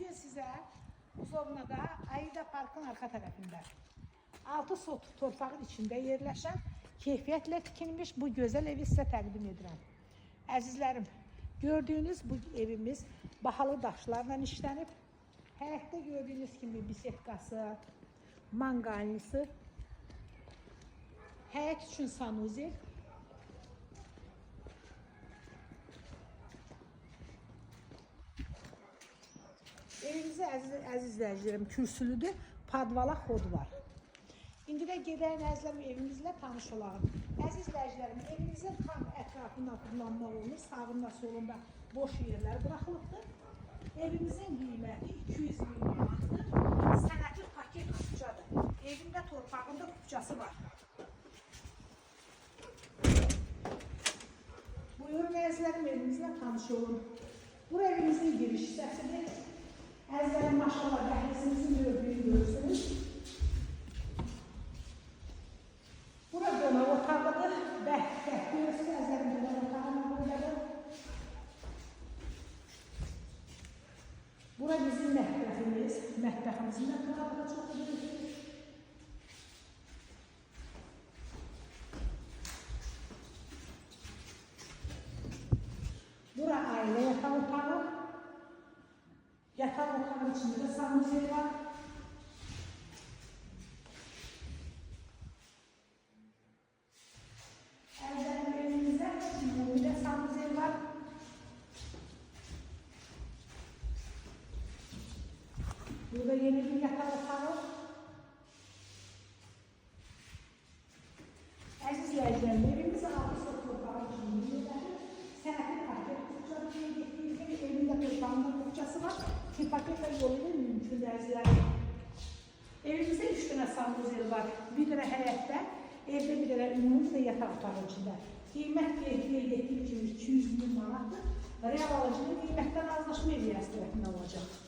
Bugün size Uzovna'da Aida Park'ın arka tarafında altı sot torpağın içinde yerleşen keyfiyetle tikilmiş bu güzel evi size təqdim edirəm. Əzizlərim, gördüğünüz bu evimiz bahalı daşlarla işlənib. Həyətdə gördüğünüz kimi bisetkası, mangalisi, həyət üçün sanuzel, Evimizdə əziz, əziz izləyicilərim kürsülüdür, padvala xod var. İndi də gedək əzizlərim evimizlə tanış olalım. Əziz izləyicilərim, evimizin tam ətrafında kullanmaq olunur, sağında solunda boş yerlər buraxılıbdır. Evimizin qiyməti 200 min manatdır. Sənəti paket kupçadır. Evində torpağında kupçası var. Buyurun əzizlərim evimizlə tanış olun. Bu evimizin giriş hissəsidir. Əzizlərim maşallah dəhlizimizin gördüyünü görürsünüz. Bura qonaq otağıdır. Bəh, bəh, görürsünüz əzizlərim qonaq otağının buradadır. Bura bizim mətbəximiz. Mətbəximizin də qonaqlığı çox böyükdür. Bura ailə yataq otağı. Otağının içində də sanuzel var. Əzəlim evimizdə ümumi sanuzel var. Burada yeni bir yataq var. Ki paketlə yolu ilə mümkün əzizlərim. Evimizdə üç dənə sanuzel var. Bir dənə həyətdə, evdə bir ümumi bir də yataq otağı içində. Qiymət qeyd etdiyim kimi 200 min manatdır. Real alıcının qiymətdən azlaşma evi tərəfindən olacaq.